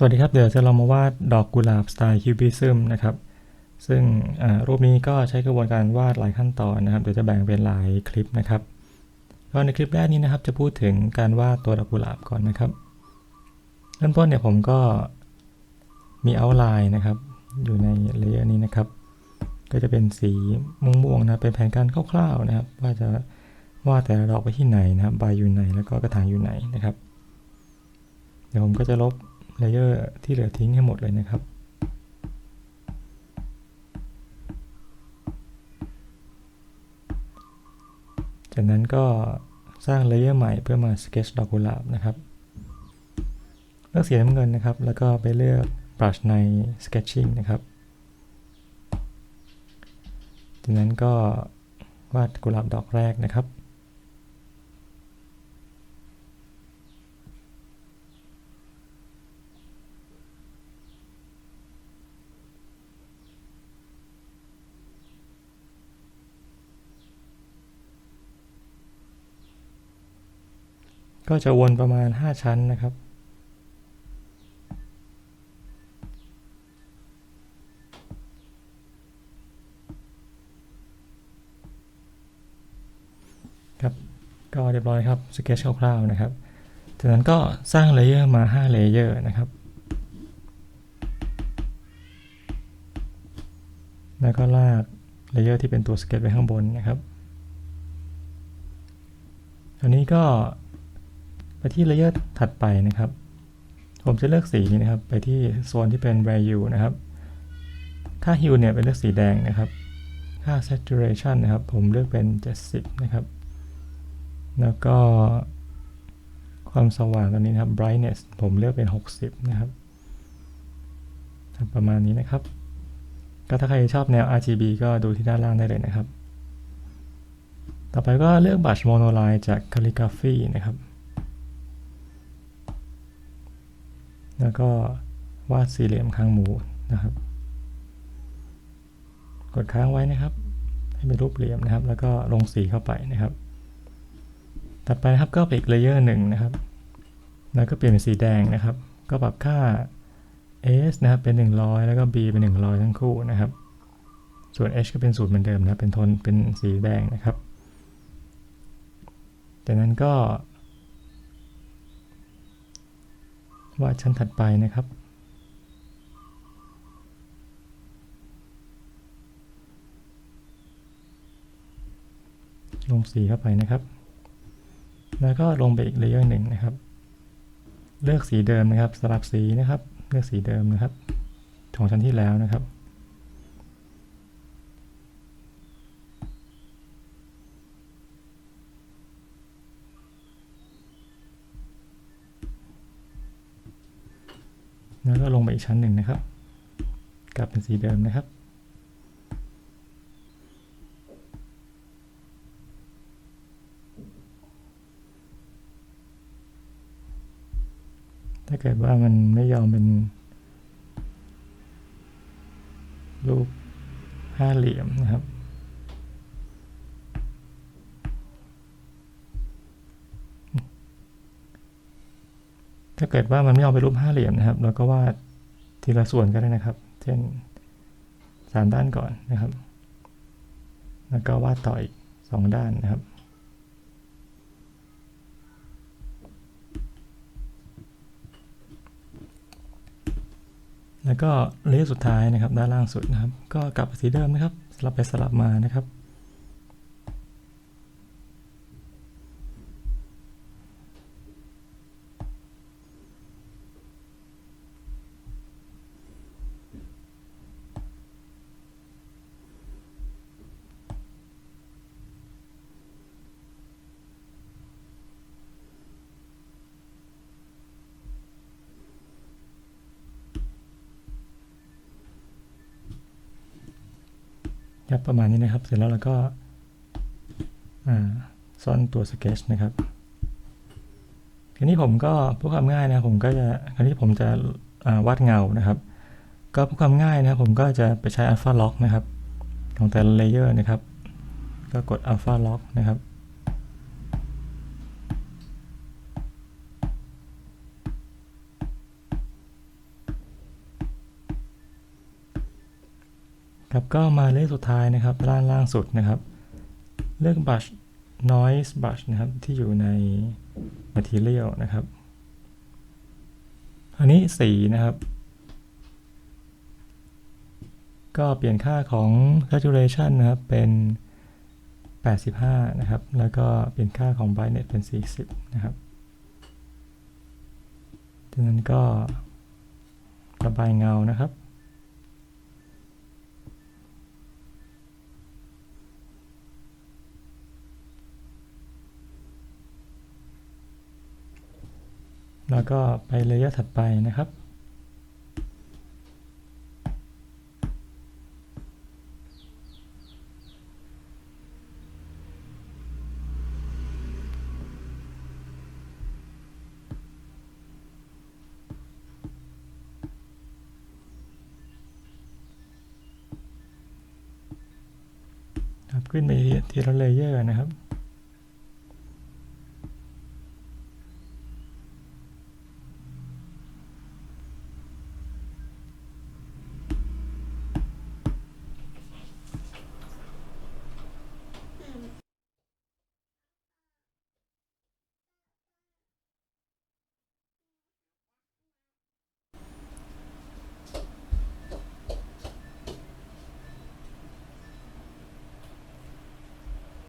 สวัสดีครับ เดี๋ยวจะลองมาวาดดอกกุหลาบสไตล์คิวบิซึมนะครับ ซึ่งรูปนี้ก็ใช้กระบวนการวาดหลายขั้นตอนนะครับ เดี๋ยวจะแบ่งเป็นหลายคลิปนะครับก็ในคลิปแรกนี้นะครับ จะพูดถึงการวาดตัวดอกกุหลาบก่อนนะครับ เริ่มต้นเนี่ยผมก็มีเอาไลน์นะครับ อยู่ในเลเยอร์นี้นะครับ ก็จะเป็นสีม่วงๆนะเป็นแผนการคร่าวๆนะครับ ว่าจะวาดแต่ละดอกไปที่ไหนนะครับใบอยู่ไหนแล้วก็กระถางอยู่ไหนนะครับ เดี๋ยวผมก็จะลบ เลเยอร์ที่เหลือทิ้งให้หมดเลยนะครับ จากนั้นก็สร้างเลเยอร์ใหม่เพื่อมาสเก t ชดอกกุหลาบนะครับ เลือกสีน้ำเงินนะครับ แล้วก็ไปเลือก brush ใน sketching นะครับ จากนั้นก็วาดกุหลาบดอกแรกนะครับ ก็จะวนประมาณ 5 ชั้นนะครับ ครับ ก็เรียบร้อยครับ สเกจคร่าวๆนะครับ จากนั้นก็สร้างเลเยอร์มา 5 เลเยอร์นะครับ แล้วก็ลากเลเยอร์ที่เป็นตัวสเก็ตไว้ข้างบนนะครับ อันนี้ก็ ที่เลเยอร์ถัดไปนะครับ ผมจะเลือกสีนะครับ ไปที่โซนที่เป็น value นะครับ ค่า hue เนี่ยเป็นเลือกสีแดงนะครับ ค่า saturation นะครับ ผมเลือกเป็น 70 นะครับ แล้วก็ความสว่างตอนนี้นะครับ brightness ผมเลือกเป็น 60 นะครับ ประมาณนี้นะครับ ก็ถ้าใครชอบแนว RGB ก็ดูที่ด้านล่างได้เลยนะครับ ต่อไปก็เลือก brush monoline จาก calligraphy นะครับ แล้วก็วาดสี่เหลี่ยมข้างหมูนะครับ กดค้างไว้นะครับ ให้เป็นรูปเหลี่ยมนะครับ แล้วก็ลงสีเข้าไปนะครับถัดไปนะครับก็ไปอีกเลเยอร์หนึ่งนะครับ แล้วก็เปลี่ยนเป็นสีแดงนะครับ ก็ปรับค่า S นะครับเป็น 100 แล้วก็ B เป็น 100 ทั้งคู่นะครับ ส่วน H ก็เป็นศูนย์เหมือนเดิมนะเป็นโทนเป็นสีแดงนะครับ จากนั้นก็ วาดชั้นถัดไปนะครับ ลงสีเข้าไปนะครับ แล้วก็ลงไปอีกเลเยอร์หนึ่งนะครับ เลือกสีเดิมนะครับ สลับสีนะครับ เลือกสีเดิมนะครับ ของชั้นที่แล้วนะครับ แล้วก็ลงไปอีกชั้นหนึ่งนะครับ กลับเป็นสีเดิมนะครับ ถ้าเกิดว่ามันไม่ยอมเป็น รูปห้าเหลี่ยมนะครับ ถ้าเกิดว่ามันไม่เอาไปรูปห้าเหลี่ยมนะครับเราก็วาดทีละส่วนก็ได้นะครับ เช่นสามด้านก่อนนะครับ แล้วก็วาดต่ออีกสองด้านนะครับแล้วก็เลเยอร์สุดท้ายนะครับ ด้านล่างสุดนะครับ ก็กลับไปสีเดิมนะครับ สลับไปสลับมานะครับ ครับประมาณนี้นะครับ เสร็จแล้วเราก็ซ่อนตัวสเกจนะครับทีนี้ผมก็เพื่อความง่ายนะผมก็จะคราวนี้ผมจะวาดเงานะครับ ก็เพื่อความง่ายนะผมก็จะไปใช้ Alpha Lock นะครับ ของแต่ละเลเยอร์นะครับ ก็กด Alpha Lock นะครับ ครับ ก็มาเลขสุดท้ายนะครับด้านล่างสุดนะครับ เลือก brush noise brush นะครับ ที่อยู่ใน material นะครับ อันนี้สีนะครับ ก็เปลี่ยนค่าของ saturation นะครับ เป็น 85 นะครับ แล้วก็เปลี่ยนค่าของ brightness เป็น 40 นะครับจากนั้นก็ระบายเงานะครับ แล้วก็ไปเลเยอร์ถัดไปนะครับครับ ขึ้นไปทีละเลเยอร์นะครับ